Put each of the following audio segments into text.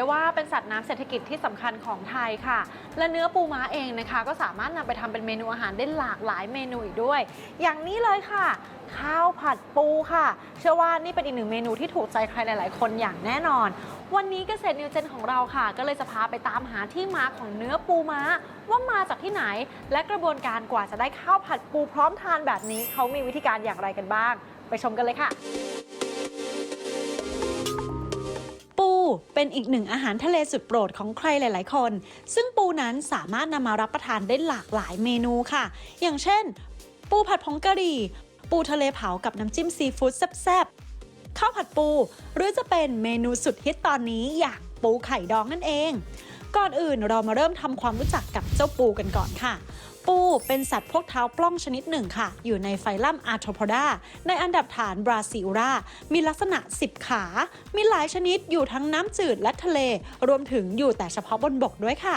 ได้ว่าเป็นสัตว์น้ำเศรษฐกิจที่สำคัญของไทยค่ะ และเนื้อปูม้าเองนะคะ ก็สามารถนำไปทำเป็นเมนูอาหารได้หลากหลายเมนูอีกด้วย อย่างนี้เลยค่ะ ข้าวผัดปูค่ะ เชื่อว่านี่เป็นอีกหนึ่งเมนูที่ถูกใจใครหลาย ๆ คนอย่างแน่นอน วันนี้เกษตรนิวเจนของเราค่ะ ก็เลยจะพาไปตามหาที่มาของเนื้อปูม้า ว่ามาจากที่ไหน และกระบวนการกว่าจะได้ข้าวผัดปูพร้อมทานแบบนี้เขามีวิธีการอย่างไรกันบ้าง ไปชมกันเลยค่ะ เป็นอีกหนึ่งอาหารทะเลสุดโปรดของใครหลาย ๆ คน ซึ่งปูนั้นสามารถนำมารับประทานได้หลากหลายเมนูค่ะ อย่างเช่น ปูผัดผงกะหรี่ ปูทะเลเผากับน้ำจิ้มซีฟู้ดแซ่บๆข้าวผัดปู หรือจะเป็นเมนูสุดฮิตตอนนี้อย่างปูไข่ดองนั่นเอง ก่อนอื่นเรามาเริ่มทำความรู้จักกับเจ้าปูกันก่อนค่ะ ปูเป็นสัตว์พวกเท้าปล้องชนิดหนึ่งค่ะ อยู่ในไฟลัมอาร์โทพอดาในอันดับฐานบราซิลรามีลักษณะ 10 ขา มีหลายชนิดอยู่ทั้งน้ำจืดและทะเล รวมถึงอยู่แต่เฉพาะบนบกด้วยค่ะ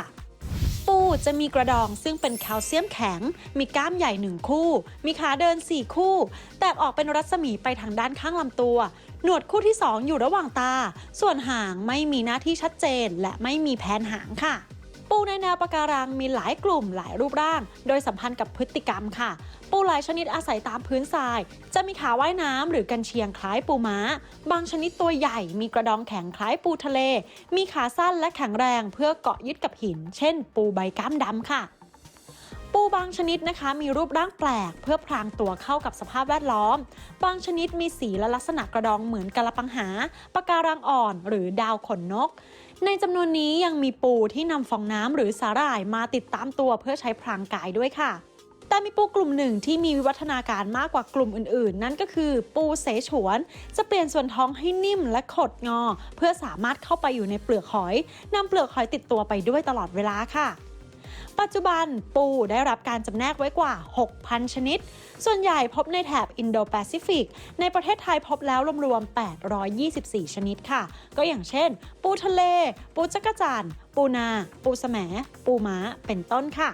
ปูจะมีกระดองซึ่งเป็นแคลเซียมแข็ง มีก้ามใหญ่หนึ่งคู่ มีขาเดิน 4 คู่ แตกออกเป็นรัศมีไปทางด้านข้างลำตัว หนวดคู่ที่ 2 อยู่ระหว่างตา ส่วนหางไม่มีหน้าที่ชัดเจน และไม่มีแผนหางค่ะ ปูในแนวปะการังมีหลายกลุ่มหลายรูปร่าง โดยสัมพันธ์กับพฤติกรรมค่ะ ปูหลายชนิดอาศัยตามพื้นทราย จะมีขาว่ายน้ำหรือกันเชียงคล้ายปูม้า บางชนิดตัวใหญ่ มีกระดองแข็งคล้ายปูทะเล มีขาสั้นและแข็งแรงเพื่อเกาะยึดกับหิน เช่น ปูใบก้ามดำค่ะปูบางชนิดนะคะมีรูปร่างแปลกเพื่อพรางตัวเข้ากับสภาพแวดล้อม บางชนิดมีสีและลักษณะกระดองเหมือนกะละปังหาปะการังอ่อน หรือดาวขนนก ในจำนวนนี้ยังมีปูที่นำฟองน้ำหรือสาหร่ายมาติดตามตัวเพื่อใช้พรางกายด้วยค่ะ แต่มีปูกลุ่มหนึ่งที่มีวิวัฒนาการมากกว่ากลุ่มอื่นๆ นั่นก็คือปูเสฉวน จะเปลี่ยนส่วนท้องให้นิ่มและขดงอ เพื่อสามารถเข้าไปอยู่ในเปลือกหอยนำเปลือกหอยติดตัวไปด้วยตลอดเวลาค่ะ ปัจจุบันปูได้รับการจำแนกไว้กว่า 6,000 ชนิด ส่วนใหญ่พบในแถบอินโดแปซิฟิก ในประเทศไทยพบแล้วรวมๆ 824 ชนิดค่ะ ก็อย่างเช่น ปูทะเล ปูจักรจันปูนา ปูแสม ปูม้า เป็นต้นค่ะ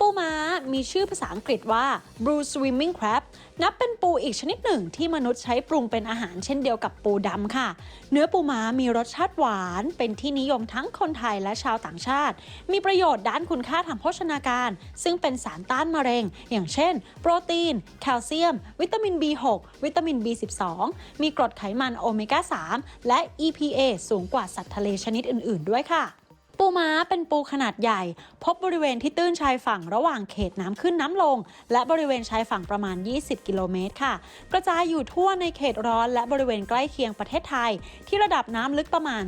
ปูม้ามีชื่อภาษาอังกฤษว่า blue swimming crab นับเป็นปูอีกชนิดหนึ่งที่มนุษย์ใช้ปรุงเป็นอาหารเช่นเดียวกับปูดำค่ะ เนื้อปูม้ามีรสชาติหวาน เป็นที่นิยมทั้งคนไทยและชาวต่างชาติ มีประโยชน์ด้านคุณค่าทางโภชนาการ ซึ่งเป็นสารต้านมะเร็ง อย่างเช่น โปรตีน แคลเซียม วิตามิน B6 วิตามิน B12 มีกรดไขมันโอเมก้า 3 และ EPA สูงกว่าสัตว์ทะเลชนิดอื่น ๆ ด้วยค่ะ ปูม้าเป็นปูขนาดใหญ่ พบบริเวณที่ตื้นชายฝั่งระหว่างเขตน้ำขึ้นน้ำลง และบริเวณชายฝั่งประมาณ 20 กิโลเมตรค่ะ กระจายอยู่ทั่วในเขตร้อนและบริเวณใกล้เคียงประเทศไทย ที่ระดับน้ำลึกประมาณ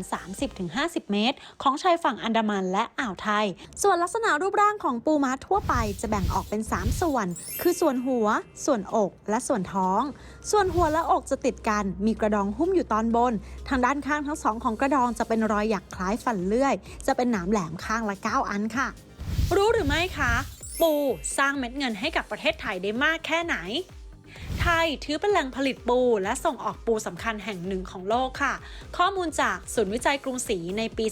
30-50 เมตร ของชายฝั่งอันดามันและอ่าวไทย ส่วนลักษณะรูปร่างของปูม้าทั่วไปจะแบ่งออกเป็น 3 ส่วน คือส่วนหัว ส่วนอก และส่วนท้อง ส่วนหัวและอกจะติดกัน มีกระดองหุ้มอยู่ตอนบน ทางด้านข้างทั้งสองของกระดองจะเป็นรอยหยักคล้ายฟันเลื่อย จะเป็นหนามแหลมข้างละ 9 อันค่ะ รู้หรือไม่คะ ปูสร้างเม็ดเงินให้กับประเทศไทยได้มากแค่ไหน ไทยถือเป็นแหล่งผลิตปู และส่งออกปูสำคัญแห่งหนึ่งของโลกค่ะ ข้อมูลจากศูนย์วิจัยกรุงศรีในปี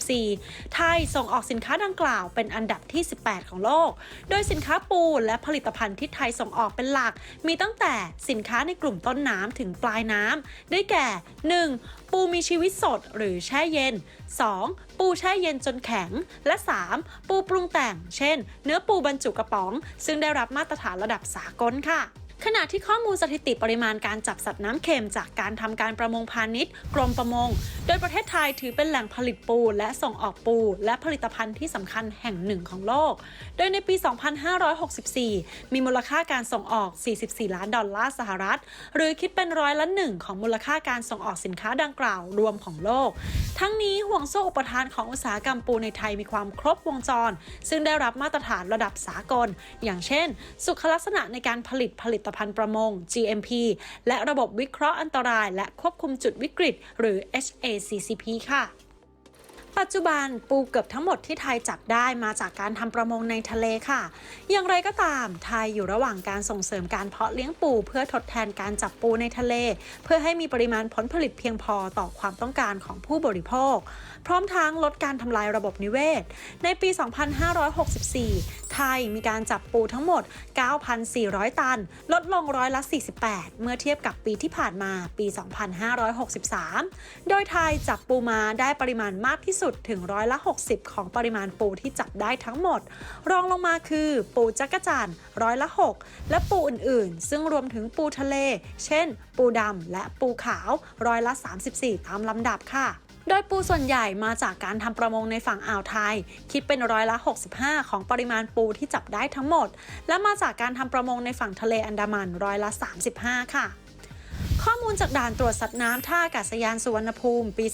2564 ไทยส่งออกสินค้าดังกล่าวเป็นอันดับที่ 18 ของโลก โดยสินค้าปูและผลิตภัณฑ์ที่ไทยส่งออกเป็นหลัก มีตั้งแต่สินค้าในกลุ่มต้นน้ำถึงปลายน้ำ ได้แก่ 1. ปูมีชีวิตสดหรือแช่เย็น 2. ปูแช่เย็นจนแข็ง และ 3. ปูปรุงแต่ง เช่น เนื้อปูบรรจุกระป๋อง ซึ่งได้รับมาตรฐานระดับสากลค่ะ ขณะที่ข้อมูลสถิติปริมาณการจับสัตว์น้ำเค็มจากการทำการประมงพาณิชย์ กรมประมง โดยประเทศไทยถือเป็นแหล่งผลิตปูและส่งออกปู และผลิตภัณฑ์ที่สำคัญแห่งหนึ่งของโลก โดยในปี 2564 มีมูลค่าการส่งออก 44 ล้านดอลลาร์สหรัฐ หรือคิดเป็นร้อยละหนึ่งของมูลค่าการส่งออกสินค้าดังกล่าวรวมของโลก ทั้งนี้ห่วงโซ่อุปทานของอุตสาหกรรมปูในไทยมีความครบวงจร ซึ่งได้รับมาตรฐานระดับสากล อย่างเช่น สุขลักษณะในการผลิตผลิตภัณฑ์ประมง GMP และระบบวิเคราะห์อันตราย และควบคุมจุดวิกฤต หรือ HACCP ค่ะปัจจุบันปูเกือบทั้งหมดที่ไทยจับได้มาจากการทำประมงในทะเลค่ะ อย่างไรก็ตาม ไทยอยู่ระหว่างการส่งเสริมการเพาะเลี้ยงปูเพื่อทดแทนการจับปูในทะเล เพื่อให้มีปริมาณผลผลิตเพียงพอต่อความต้องการของผู้บริโภค พร้อมทั้งลดการทำลายระบบนิเวศ ในปี 2564 ไทยมีการจับปูทั้งหมด 9,400 ตัน ลดลงร้อยละ 48 เมื่อเทียบกับปีที่ผ่านมาปี 2563 โดยไทยจับปูมาได้ปริมาณมากที่สุดถึงร้อยละ 60 ของปริมาณปูที่จับได้ทั้งหมด รองลงมาคือปูจักจันร้อยละ 6 และปูอื่นๆ ซึ่งรวมถึงปูทะเล เช่น ปูดำและปูขาวร้อยละ 34 ตามลำดับค่ะ โดยปูส่วนใหญ่มาจากการทำประมงในฝั่งอ่าวไทย คิดเป็นร้อยละ 65 ของปริมาณปูที่จับได้ทั้งหมด และมาจากการทำประมงในฝั่งทะเลอันดามันร้อยละ 35 ค่ะ ข้อมูลจากด่านตรวจสัตว์น้ำท่าอากาศยานสุวรรณภูมิ ปี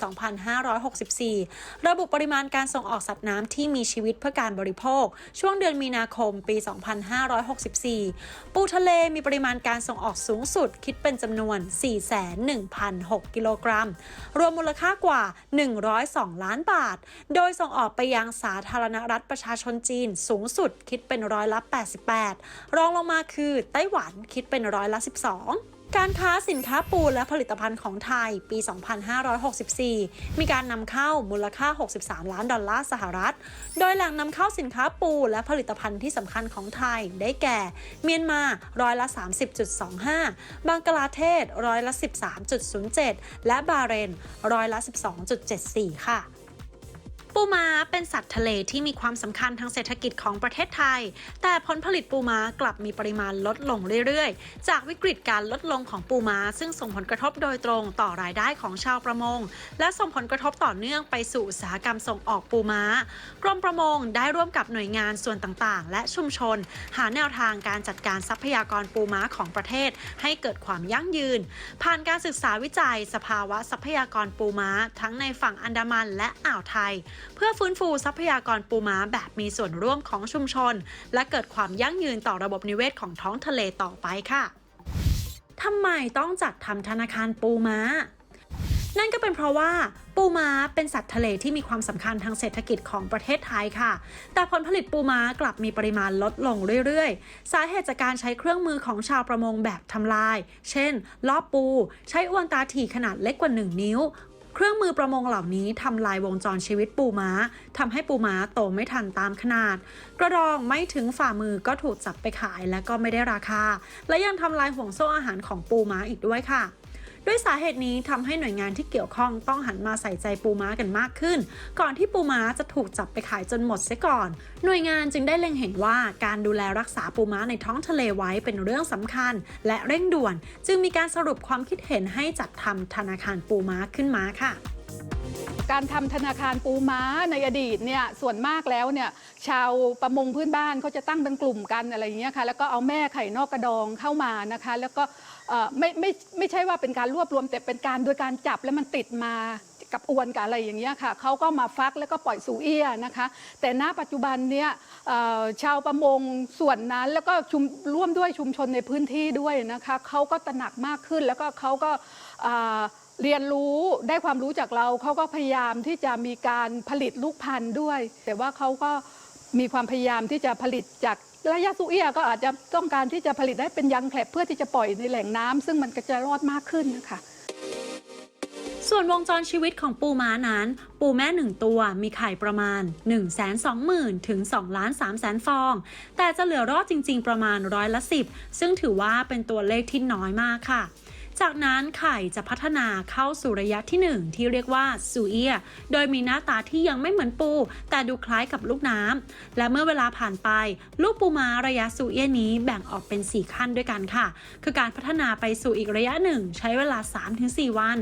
2564 ระบุปริมาณการส่งออกสัตว์น้ำที่มีชีวิตเพื่อการบริโภค ช่วงเดือนมีนาคม ปี 2564 ปูทะเลมีปริมาณการส่งออกสูงสุด คิดเป็นจำนวน401,006 กิโลกรัม รวมมูลค่ากว่า 102 ล้านบาท โดยส่งออกไปยังสาธารณรัฐประชาชนจีนสูงสุดคิดเป็นร้อยละ 88 รองลงมาคือไต้หวันคิดเป็นร้อยละ 12 การค้าสินค้าปูและผลิตภัณฑ์ของไทยปี 2564 มีการนำเข้ามูลค่า 63 ล้านดอลลาร์สหรัฐ โดยแหล่งนำเข้าสินค้าปูและผลิตภัณฑ์ที่สำคัญของไทยได้แก่ เมียนมาร้อยละ 30.25 บังกลาเทศร้อยละ 13.07 และบาเรนร้อยละ 12.74 ค่ะ ปูม้าเป็นสัตว์ทะเลที่มีความสำคัญทางเศรษฐกิจของประเทศไทย แต่ผลผลิตปูม้ากลับมีปริมาณลดลงเรื่อยๆ จากวิกฤตการลดลงของปูม้า ซึ่งส่งผลกระทบโดยตรงต่อรายได้ของชาวประมง และส่งผลกระทบต่อเนื่องไปสู่อุตสาหกรรมส่งออกปูม้ากรมประมงได้ร่วมกับหน่วยงานส่วนต่างๆ และชุมชน หาแนวทางการจัดการทรัพยากรปูม้าของประเทศ ให้เกิดความยั่งยืน ผ่านการศึกษาวิจัย สภาวะทรัพยากรปูม้า ทั้งในฝั่งอันดามันและอ่าวไทยเพื่อฟื้นฟูทรัพยากรปูม้าแบบมีส่วนร่วมของชุมชน และเกิดความยั่งยืนต่อระบบนิเวศของท้องทะเลต่อไปค่ะทำไมต้องจัดทำธนาคารปูม้า นั่นก็เป็นเพราะว่าปูม้าเป็นสัตว์ทะเลที่มีความสำคัญทางเศรษฐกิจของประเทศไทยค่ะ แต่ผลผลิตปูม้ากลับมีปริมาณลดลงเรื่อยๆ สาเหตุจากการใช้เครื่องมือของชาวประมงแบบทำลาย เช่น ลอบปู ใช้อวนตาถี่ขนาดเล็กกว่า 1 นิ้ว เครื่องมือประมงเหล่านี้ทำลายวงจรชีวิตปูม้าทำให้ปูม้าโตไม่ทันตามขนาด กระดองไม่ถึงฝ่ามือก็ถูกจับไปขายและก็ไม่ได้ราคา และยังทำลายห่วงโซ่อาหารของปูม้าอีกด้วยค่ะ ด้วยสาเหตุนี้ทำให้หน่วยงานที่เกี่ยวข้องต้องหันมาใส่ใจปูม้ากันมากขึ้น ก่อนที่ปูม้าจะถูกจับไปขายจนหมดเสียก่อน หน่วยงานจึงได้เล็งเห็นว่าการดูแลรักษาปูม้าในท้องทะเลไว้เป็นเรื่องสำคัญ และเร่งด่วน จึงมีการสรุปความคิดเห็นให้จัดทำธนาคารปูม้าขึ้นมาค่ะการทำธนาคารปูม้าในอดีตเนี่ยส่วนมากแล้วเนี่ยชาวประมงพื้นบ้านเขาจะตั้งเป็นกลุ่มกันอะไรอย่างเงี้ยค่ะแล้วก็เอาแม่ไข่นอกกระดองเข้ามานะคะ แล้วก็ เอ่อไม่ไม่ไม่ใช่ว่าเป็นการรวบรวมแต่เป็นการโดยการจับแล้วมันติดมากับอวนกับอะไรอย่างเงี้ยค่ะเขาก็มาฟักแล้วก็ปล่อยสู่เอี้ยนะคะ แต่ณปัจจุบันเนี่ยเอ่อชาวประมงส่วนนั้นแล้วก็ชุมร่วมด้วยชุมชนในพื้นที่ด้วยนะคะเขาก็ตระหนักมากขึ้นแล้วก็เขาก็อ่าเรียนรู้ได้ความรู้จากเราเขาก็พยายามที่จะมีการผลิตลูกพันธุ์ด้วย แต่ว่าเขาก็มีความพยายามที่จะผลิตจาก ระยะสุเอียก็อาจจะต้องการที่จะผลิตได้เป็นยังแคลบเพื่อที่จะปล่อยในแหล่งน้ำซึ่งมันก็จะรอดมากขึ้นนะคะส่วนวงจรชีวิตของปูม้านั้น ปูแม่1ตัวมีไข่ประมาณ 1 2 0 0 0 0ถึง2ล้าน3แสนฟอง แต่จะเหลือรอดจริง ๆ ประมาณร้อยละ 10 ซึ่งถือว่าเป็นตัวเลขที่น้อยมากค่ะ จากนั้นไข่จะพัฒนาเข้าสู่ระยะที่ 1 ที่เรียกว่าซูเอีย โดยมีหน้าตาที่ยังไม่เหมือนปู แต่ดูคล้ายกับลูกน้ำ และเมื่อเวลาผ่านไป ลูกปูม้าระยะซูเอียนี้แบ่งออกเป็น 4 ขั้นด้วยกันค่ะ คือการพัฒนาไปสู่อีกระยะหนึ่งใช้เวลา 3-4 วัน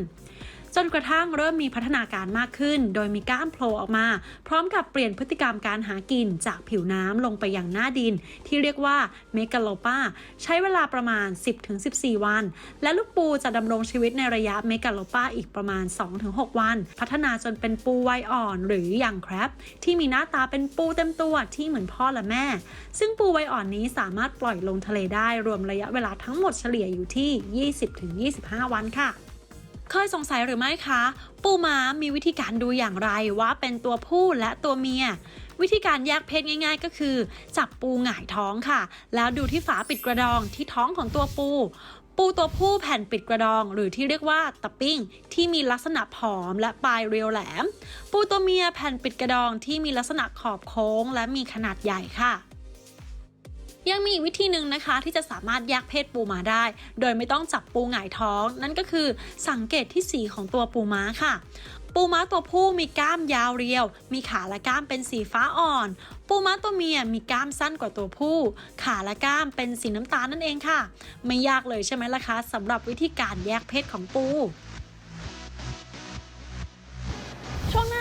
จนกระทั่งเริ่มมีพัฒนาการมากขึ้น โดยมีก้ามโผล่ออกมา พร้อมกับเปลี่ยนพฤติกรรมการหากินจากผิวน้ำลงไปยังหน้าดิน ที่เรียกว่าเมกาโลปาใช้เวลาประมาณ 10-14 วัน และลูกปูจะดำรงชีวิตในระยะเมกาโลปาอีกประมาณ 2-6 วัน พัฒนาจนเป็นปูวัยอ่อน หรืออย่างแครบที่มีหน้าตาเป็นปูเต็มตัวที่เหมือนพ่อและแม่ ซึ่งปูวัยอ่อนนี้สามารถปล่อยลงทะเลได้รวมระยะเวลาทั้งหมดเฉลี่ยอยู่ที่ 20-25 วันค่ะ เคยสงสัยหรือไม่คะ ปูม้ามีวิธีการดูอย่างไรว่าเป็นตัวผู้และตัวเมีย วิธีการแยกเพศง่ายๆ ก็คือ จับปูหงายท้องค่ะ แล้วดูที่ฝาปิดกระดองที่ท้องของตัวปู ปูตัวผู้แผ่นปิดกระดอง หรือที่เรียกว่าตะปิ้ง ที่มีลักษณะผอมและปลายเรียวแหลม ปูตัวเมียแผ่นปิดกระดองที่มีลักษณะขอบโค้ง และมีขนาดใหญ่ค่ะ ยังมีอีกวิธีหนึ่งนะคะที่จะสามารถแยกเพศปูม้าได้ โดยไม่ต้องจับปูหงายท้อง นั่นก็คือสังเกตที่สีของตัวปูม้าค่ะปูม้าตัวผู้มีกล้ามยาวเรียว มีขาและกล้ามเป็นสีฟ้าอ่อน ปูม้าตัวเมียมีกล้ามสั้นกว่าตัวผู้ ขาและกล้ามเป็นสีน้ำตาลนั่นเองค่ะ ไม่ยากเลยใช่ไหมล่ะคะสำหรับวิธีการแยกเพศของปู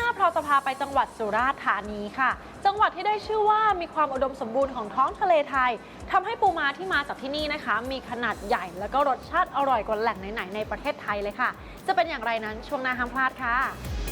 าเราจะพาไปจังหวัดสุราษฎร์ธานีค่ะ จังหวัดที่ได้ชื่อว่ามีความอุดมสมบูรณ์ของท้องทะเลไทยทำให้ปูม้าที่มาจากที่นี่นะคะ มีขนาดใหญ่แล้วก็รสชาติอร่อยกว่าแหล่งไหนๆในประเทศไทยเลยค่ะ จะเป็นอย่างไรนั้นช่วงหน้าห้ามพลาดค่ะ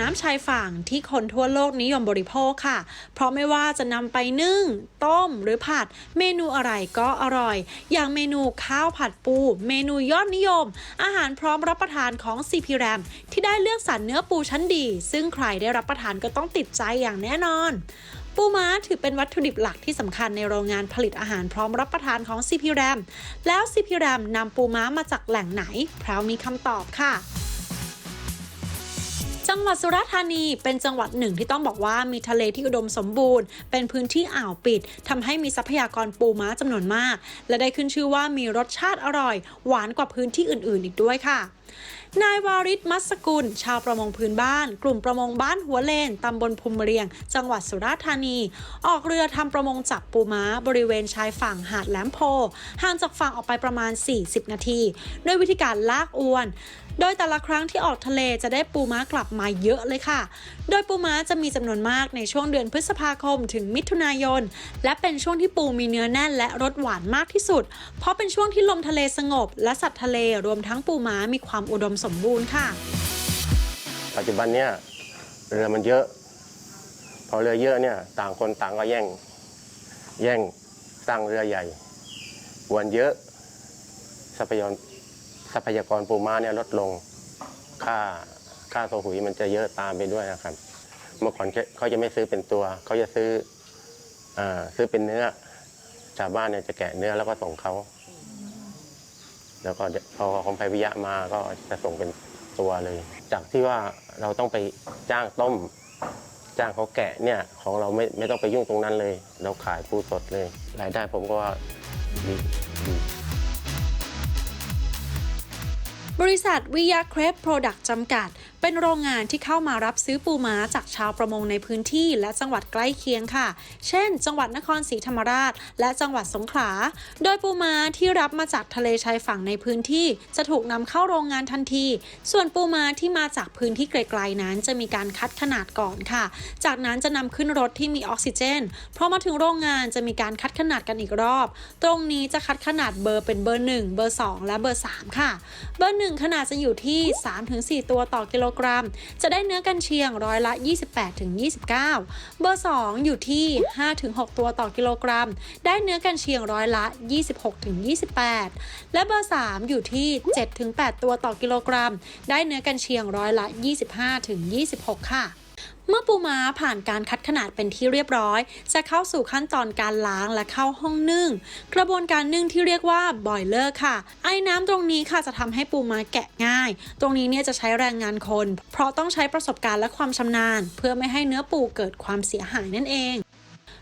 น้ำชายฝั่งที่คนทั่วโลกนิยมบริโภคค่ะ เพราะไม่ว่าจะนำไปนึ่ง ต้มหรือผัด เมนูอะไรก็อร่อย อย่างเมนูข้าวผัดปู เมนูยอดนิยม อาหารพร้อมรับประทานของ CP RAM ที่ได้เลือกสรรเนื้อปูชั้นดี ซึ่งใครได้รับประทานก็ต้องติดใจอย่างแน่นอนปูม้าถือเป็นวัตถุดิบหลักที่สำคัญในโรงงานผลิตอาหารพร้อมรับประทานของ CP RAM แล้ว CP RAM นำปูม้ามาจากแหล่งไหนพรามีคำตอบค่ะ จังหวัดสุราษฎร์ธานีเป็นจังหวัดหนึ่งที่ต้องบอกว่ามีทะเลที่อุดมสมบูรณ์ เป็นพื้นที่อ่าวปิดทำให้มีทรัพยากรปูม้าจำนวนมาก และได้ขึ้นชื่อว่ามีรสชาติอร่อย หวานกว่าพื้นที่อื่น ๆ อีกด้วยค่ะ นายวาริศมัสกุล ชาวประมงพื้นบ้าน กลุ่มประมงบ้านหัวเลนตำบลภูมิเรียง จังหวัดสุราษฎร์ธานี ออกเรือทำประมงจับปูม้า บริเวณชายฝั่งหาดแหลมโพห่างจากฝั่งออกไปประมาณ 40 นาทีด้วยวิธีการลากอวนโดยแต่ละครั้งที่ออกทะเลจะได้ปูม้ากลับมาเยอะเลยค่ะ โดยปูม้าจะมีจำนวนมากในช่วงเดือนพฤษภาคมถึงมิถุนายน และเป็นช่วงที่ปูมีเนื้อแน่นและรสหวานมากที่สุด เพราะเป็นช่วงที่ลมทะเลสงบ และสัตว์ทะเลรวมทั้งปูม้ามีความอุดมสมบูรณ์ค่ะ ปัจจุบันเนี่ยเรือมันเยอะ พอเรือเยอะเนี่ยต่างคนต่างก็แย่ง แย่งสร้างเรือใหญ่อวนเยอะทรัพยากรทรัพยากรปูม้าเนี่ยลดลง ค่าค่าโซหุยมันจะเยอะตามไปด้วยนะครับ เมื่อก่อนเขาจะไม่ซื้อเป็นตัว เขาจะซื้ออซื้อเป็นเนื้อ ชาวบ้านเนี่ยจะแกะเนื้อแล้วก็ส่งเขา แล้วก็พอของไพวิยะมาก็จะส่งเป็นตัวเลย จากที่ว่าเราต้องไปจ้างต้ม จ้างเขาแกะเนี่ยของเราไม่ไม่ต้องไปยุ่งตรงนั้นเลย เราขายปูสดเลย รายได้ผมก็ว่าดีดีบริษัทวิยาเครปโปรดักต์จำกัด เป็นโรงงานที่เข้ามารับซื้อปูม้าจากชาวประมงในพื้นที่และจังหวัดใกล้เคียงค่ะ เช่น จังหวัดนครศรีธรรมราช และจังหวัดสงขลา โดยปูม้าที่รับมาจากทะเลชายฝั่งในพื้นที่ จะถูกนำเข้าโรงงานทันที ส่วนปูม้าที่มาจากพื้นที่ไกลๆนั้น จะมีการคัดขนาดก่อนค่ะ จากนั้นจะนำขึ้นรถที่มีออกซิเจนพอมาถึงโรงงานจะมีการคัดขนาดกันอีกรอบ ตรงนี้จะคัดขนาดเบอร์เป็นเบอร์ 1 เบอร์ 2 และเบอร์ 3 ค่ะ เบอร์ 1 ขนาดจะอยู่ที่ 3-4 ตัวต่อกิโลกรัม จะได้เนื้อกันเชียงร้อยละ 28-29 เบอร์ 2 อยู่ที่ 5-6 ตัวต่อกิโลกรัม ได้เนื้อกันเชียงร้อยละ 26-28 และเบอร์ 3 อยู่ที่ 7-8 ตัวต่อกิโลกรัม ได้เนื้อกันเชียงร้อยละ 25-26 ค่ะ เมื่อปูม้าผ่านการคัดขนาดเป็นที่เรียบร้อย จะเข้าสู่ขั้นตอนการล้างและเข้าห้องนึ่ง กระบวนการนึ่งที่เรียกว่าบอยเลอร์ค่ะ ไอ้น้ำตรงนี้ค่ะจะทำให้ปูม้าแกะง่าย ตรงนี้เนี่ยจะใช้แรงงานคน เพราะต้องใช้ประสบการณ์และความชำนาญ เพื่อไม่ให้เนื้อปูเกิดความเสียหายนั่นเอง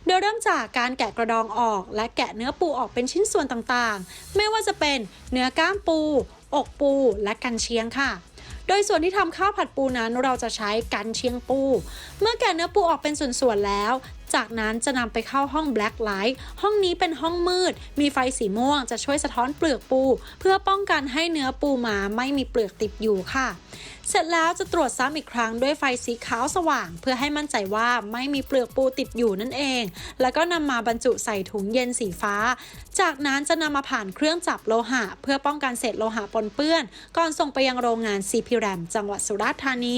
โดยเริ่มจากการแกะกระดองออก และแกะเนื้อปูออกเป็นชิ้นส่วนต่างๆ ไม่ว่าจะเป็นเนื้อกล้ามปู อกปู และกันเชียงค่ะ โดยส่วนที่ทำข้าวผัดปูนั้นเราจะใช้กันเชียงปู เมื่อแกะเนื้อปูออกเป็นส่วนๆแล้ว จากนั้นจะนำไปเข้าห้อง Black Light ห้องนี้เป็นห้องมืด มีไฟสีม่วงจะช่วยสะท้อนเปลือกปู เพื่อป้องกันให้เนื้อปูมาไม่มีเปลือกติดอยู่ค่ะ เสร็จแล้วจะตรวจซ้ำอีกครั้งด้วยไฟสีขาวสว่าง เพื่อให้มั่นใจว่าไม่มีเปลือกปูติดอยู่นั่นเอง แล้วก็นำมาบรรจุใส่ถุงเย็นสีฟ้า จากนั้นจะนำมาผ่านเครื่องจับโลหะ เพื่อป้องกันเศษโลหะปนเปื้อน ก่อนส่งไปยังโรงงาน CP RAM จังหวัดสุราษฎร์ธานี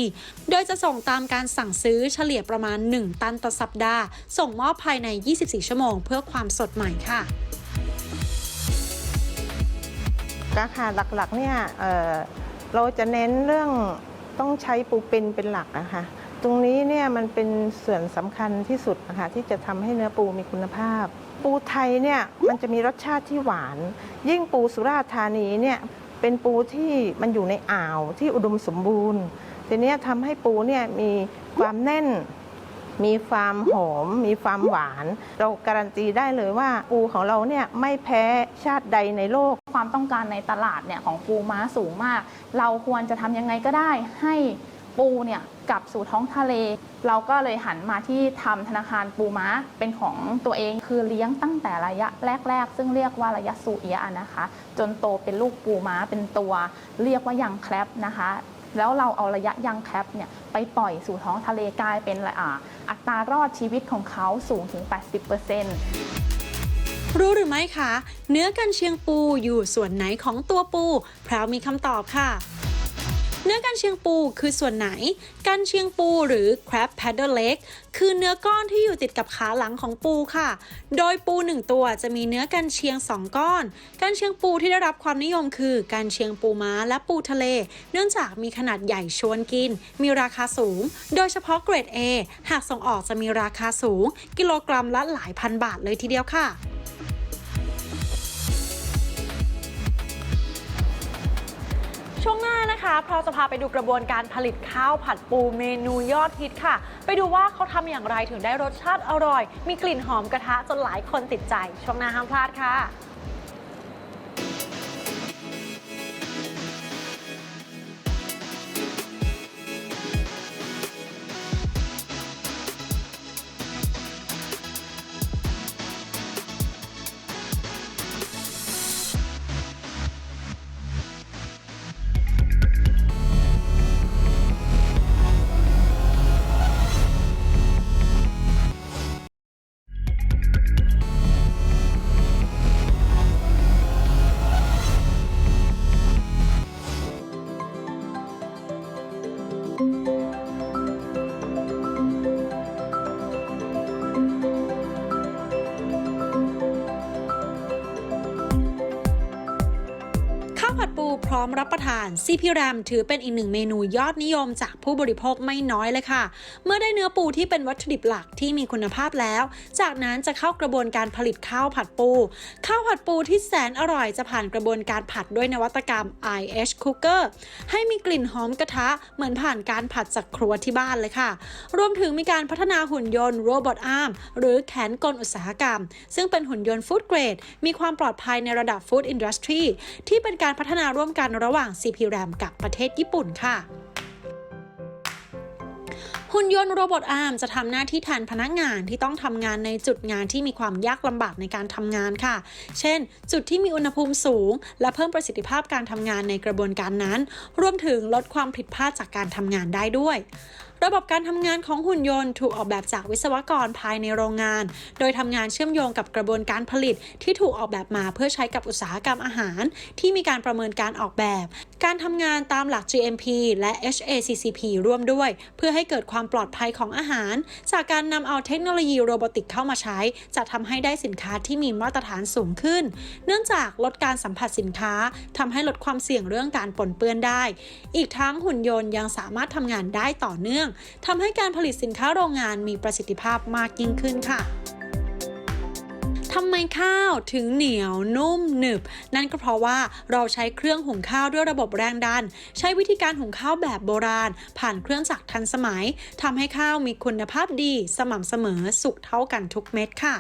โดยจะส่งตามการสั่งซื้อเฉลี่ยประมาณ 1 ตันต่อสัปดาห์ส่งมอบภายใน 24 ชั่วโมง เพื่อความสดใหม่ค่ะ ราคาหลักๆเนี่ยเเราจะเน้นเรื่องต้องใช้ปูเป็นเป็นหลักนะคะตรงนี้เนี่ยมันเป็นส่วนสำคัญที่สุดนะคะที่จะทำให้เนื้อปูมีคุณภาพ ปูไทยเนี่ยมันจะมีรสชาติที่หวาน ยิ่งปูสุราษฎร์ธานีเนี่ยเป็นปูที่มันอยู่ในอ่าวที่อุดมสมบูรณ์ทีนี้ทำให้ปูเนี่ยมีความแน่น มีความหอม มีความหวาน เราการันตีได้เลยว่าปูของเราเนี่ยไม่แพ้ชาติใดในโลก ความต้องการในตลาดเนี่ยของปูม้าสูงมาก เราควรจะทำยังไงก็ได้ให้ปูเนี่ยกลับสู่ท้องทะเล เราก็เลยหันมาที่ทำธนาคารปูม้าเป็นของตัวเองคือเลี้ยงตั้งแต่ระยะแรก ๆ ซึ่งเรียกว่าระยะสูเอียะนะคะ จนโตเป็นลูกปูม้าเป็นตัวเรียกว่ายังแคลปนะคะ แล้วเราเอาระยะยังแคปเนี่ยไปปล่อยสู่ท้องทะเลกลายเป็นอ่า อัตรารอดชีวิตของเขาสูงถึง 80%รู้หรือไม่คะ เนื้อกันเชียงปูอยู่ส่วนไหนของตัวปู พราวมีคำตอบค่ะ เนื้อกันเชียงปูคือส่วนไหน กันเชียงปูหรือ crab paddle leg คือเนื้อก้อนที่อยู่ติดกับขาหลังของปูค่ะ โดยปูหนึ่งตัวจะมีเนื้อกันเชียงสองก้อน กันเชียงปูที่ได้รับความนิยมคือกันเชียงปูม้าและปูทะเล เนื่องจากมีขนาดใหญ่ชวนกิน มีราคาสูง โดยเฉพาะเกรด A หากส่งออกจะมีราคาสูง กิโลกรัมละหลายพันบาทเลยทีเดียวค่ะ ช่วงหน้านะคะเราจะพาไปดูกระบวนการผลิตข้าวผัดปูเมนูยอดฮิตค่ะ ไปดูว่าเขาทำอย่างไรถึงได้รสชาติอร่อย มีกลิ่นหอมกระทะจนหลายคนติดใจ ช่วงหน้าห้ามพลาดค่ะ มรับประทาน CP RAM ถือเป็นอีกหนึ่งเมนูยอดนิยมจากผู้บริโภคไม่น้อยเลยค่ะ เมื่อได้เนื้อปูที่เป็นวัตถุดิบหลักที่มีคุณภาพแล้ว จากนั้นจะเข้ากระบวนการผลิตข้าวผัดปู ข้าวผัดปูที่แสนอร่อยจะผ่านกระบวนการผัดด้วยนวัตกรรม IH Cooker ให้มีกลิ่นหอมกระทะเหมือนผ่านการผัดจากครัวที่บ้านเลยค่ะ รวมถึงมีการพัฒนาหุ่นยนต์โรบอทอาร์มหรือแขนกลอุตสาหกรรม ซึ่งเป็นหุ่นยนต์ฟู้ดเกรดมีความปลอดภัยในระดับฟู้ดอินดัสทรีที่เป็นการพัฒนาร่วมกันระหว่าง CP RAM กับประเทศญี่ปุ่นค่ะหุ่นยนต์โรบอทอาร์มจะทำหน้าที่แทนพนักงานที่ต้องทำงานในจุดงานที่มีความยากลำบากในการทำงานค่ะ เช่น จุดที่มีอุณหภูมิสูง และเพิ่มประสิทธิภาพการทำงานในกระบวนการนั้น รวมถึงลดความผิดพลาดจากการทำงานได้ด้วย ระบบการทำงานของหุ่นยนต์ถูกออกแบบจากวิศวกรภายในโรงงาน โดยทำงานเชื่อมโยงกับกระบวนการผลิตที่ถูกออกแบบมาเพื่อใช้กับอุตสาหกรรมอาหาร ที่มีการประเมินการออกแบบ การทำงานตามหลัก GMP และ HACCP ร่วมด้วย เพื่อให้เกิดความปลอดภัยของอาหาร จากการนำเอาเทคโนโลยีโรบอติกเข้ามาใช้ จะทำให้ได้สินค้าที่มีมาตรฐานสูงขึ้น เนื่องจากลดการสัมผัสสินค้าทำให้ลดความเสี่ยงเรื่องการปนเปื้อนได้ อีกทั้งหุ่นยนต์ยังสามารถทำงานได้ต่อเนื่องทำให้การผลิตสินค้าโรงงานมีประสิทธิภาพมากยิ่งขึ้นค่ะทำไมข้าวถึงเหนียวนุ่มหนึบ นั่นก็เพราะว่าเราใช้เครื่องหุงข้าวด้วยระบบแรงดัน ใช้วิธีการหุงข้าวแบบโบราณ ผ่านเครื่องจักรทันสมัยทำให้ข้าวมีคุณภาพดี สม่ำเสมอสุกเท่ากันทุกเม็ดค่ะ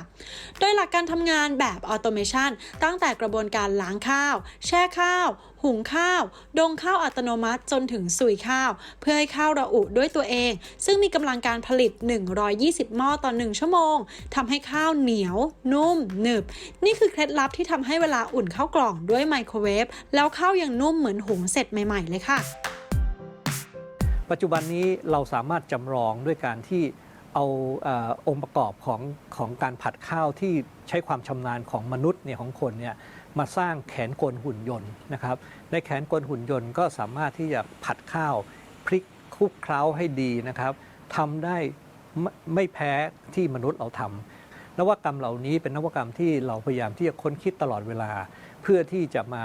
โดยหลักการทำงานแบบออโตเมชันตั้งแต่กระบวนการล้างข้าว แช่ข้าว หุงข้าว ดงข้าวอัตโนมัติจนถึงสุยข้าว เพื่อให้ข้าวระอุด้วยตัวเอง ซึ่งมีกำลังการผลิต 120 หม้อต่อ 1 ชั่วโมงทำให้ข้าวเหนียว นุ่ม หนึบ นี่คือเคล็ดลับที่ทำให้เวลาอุ่นข้าวกล่องด้วยไมโครเวฟแล้วข้าวยังนุ่มเหมือนหุงเสร็จใหม่ๆ เลยค่ะ ปัจจุบันนี้เราสามารถจำลองด้วยการที่เอาเออองค์ประกอบของของการผัดข้าวที่ใช้ความชำนาญของมนุษย์เนี่ยของคนเนี่ย มาสร้างแขนกลหุ่นยนต์นะครับ ในแขนกลหุ่นยนต์ก็สามารถที่จะผัดข้าวพลิกคลุกเคล้าให้ดีนะครับทำได้ไม่แพ้ที่มนุษย์เราทำนวัตกรรมเหล่านี้เป็นนวัตกรรมที่เราพยายามที่จะค้นคิดตลอดเวลา เพื่อที่จะมา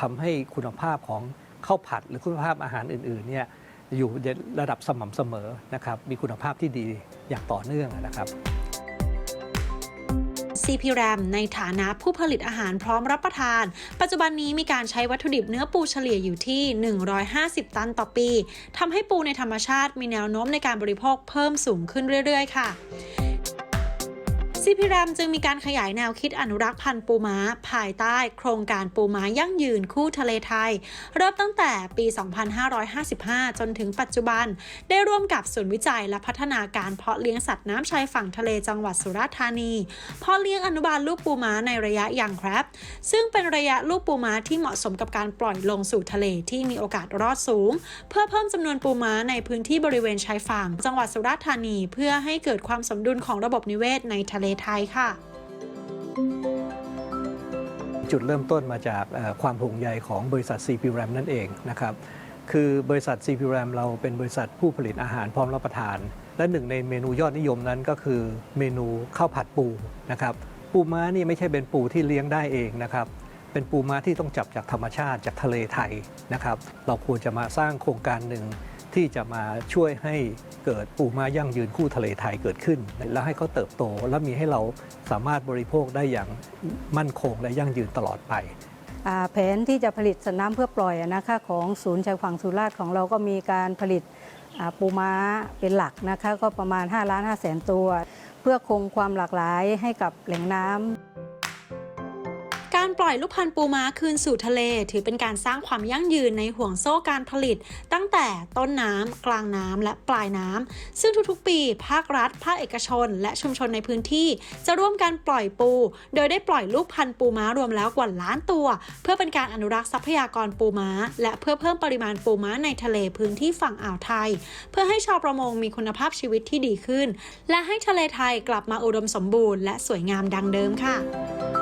ทำให้คุณภาพของข้าวผัดหรือคุณภาพอาหารอื่นๆเนี่ยอยู่ในระดับสม่ำเสมอนะครับ มีคุณภาพที่ดีอย่างต่อเนื่องนะครับ CP RAM ในฐานะผู้ผลิตอาหารพร้อมรับประทาน ปัจจุบันนี้มีการใช้วัตถุดิบเนื้อปูเฉลี่ยอยู่ที่ 150 ตันต่อปีทำให้ปูในธรรมชาติมีแนวโน้มในการบริโภคเพิ่มสูงขึ้นเรื่อย ๆ ค่ะ CP RAM จึงมีการขยายแนวคิดอนุรักษ์พันธุ์ปูม้า ภายใต้โครงการปูม้ายั่งยืนคู่ทะเลไทย เริ่มตั้งแต่ปี 2555 จนถึงปัจจุบัน ได้ร่วมกับศูนย์วิจัยและพัฒนาการเพาะเลี้ยงสัตว์น้ำชายฝั่งทะเลจังหวัดสุราษฎร์ธานีเพาะเลี้ยงอนุบาลลูกปูม้าในระยะยังครับ ซึ่งเป็นระยะลูกปูม้าที่เหมาะสมกับการปล่อยลงสู่ทะเลที่มีโอกาสรอดสูง เพื่อเพิ่มจำนวนปูม้าในพื้นที่บริเวณชายฝั่ง จังหวัดสุราษฎร์ธานี เพื่อให้เกิดความสมดุลของระบบนิเวศในทะเลไทยค่ะ จุดเริ่มต้นมาจากความห่วงใยของบริษัท CP RAM นั่นเองนะครับคือบริษัท CP RAM เราเป็นบริษัทผู้ผลิตอาหารพร้อมรับประทาน และหนึ่งในเมนูยอดนิยมนั้นก็คือเมนูข้าวผัดปูนะครับปูม้านี่ไม่ใช่เป็นปูที่เลี้ยงได้เองนะครับเป็นปูม้าที่ต้องจับจากธรรมชาติจากทะเลไทยนะครับเราควรจะมาสร้างโครงการหนึ่ง ที่จะมาช่วยให้เกิดปูม้ายั่งยืนคู่ทะเลไทยเกิดขึ้น แล้วให้เขาเติบโต และมีให้เราสามารถบริโภคได้อย่างมั่นคงและยั่งยืนตลอดไปแผนที่จะผลิตสัตว์น้ำเพื่อปล่อยนะคะของศูนย์ชายฝั่งสุราษฎร์ของเราก็มีการผลิตปูม้าเป็นหลักนะคะก็ประมาณ 5 ล้าน5แสนตัว เพื่อคงความหลากหลายให้กับแหล่งน้ำ ปล่อยลูกพันธุ์ปูม้าคืนสู่ทะเล ถือเป็นการสร้างความยั่งยืนในห่วงโซ่การผลิต ตั้งแต่ต้นน้ำกลางน้ำและปลายน้ำซึ่งทุกๆ ปี ภาครัฐ ภาคเอกชน และชุมชนในพื้นที่ จะร่วมกันปล่อยปู โดยได้ปล่อยลูกพันธุ์ปูม้ารวมแล้วกว่าล้านตัว เพื่อเป็นการอนุรักษ์ทรัพยากรปูม้า และเพื่อเพิ่มปริมาณปูม้าในทะเลพื้นที่ฝั่งอ่าวไทย เพื่อให้ชาวประมงมีคุณภาพชีวิตที่ดีขึ้น และให้ทะเลไทยกลับมาอุดมสมบูรณ์และสวยงามดังเดิมค่ะ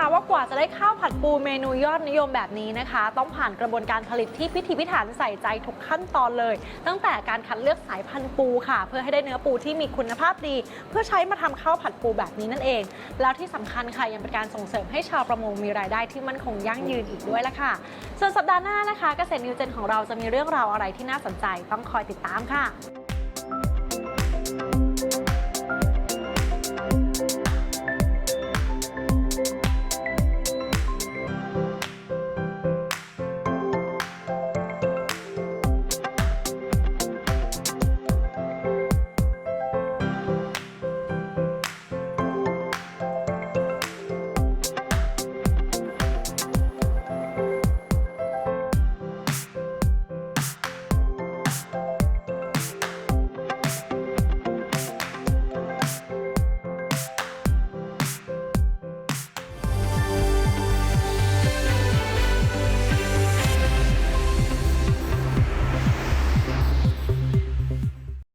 นะคะว่ากว่าจะได้ข้าวผัดปูเมนูยอดนิยมแบบนี้นะคะ ต้องผ่านกระบวนการผลิตที่พิถีพิถันใส่ใจทุกขั้นตอนเลย ตั้งแต่การคัดเลือกสายพันธุ์ปูค่ะ เพื่อให้ได้เนื้อปูที่มีคุณภาพดี เพื่อใช้มาทำข้าวผัดปูแบบนี้นั่นเอง แล้วที่สำคัญค่ะยังเป็นการส่งเสริมให้ชาวประมงมีรายได้ที่มั่นคงยั่งยืนอีกด้วยละค่ะ ส่วนสัปดาห์หน้านะคะเกษตรนิวเจนของเราจะมีเรื่องราวอะไรที่น่าสนใจต้องคอยติดตามค่ะ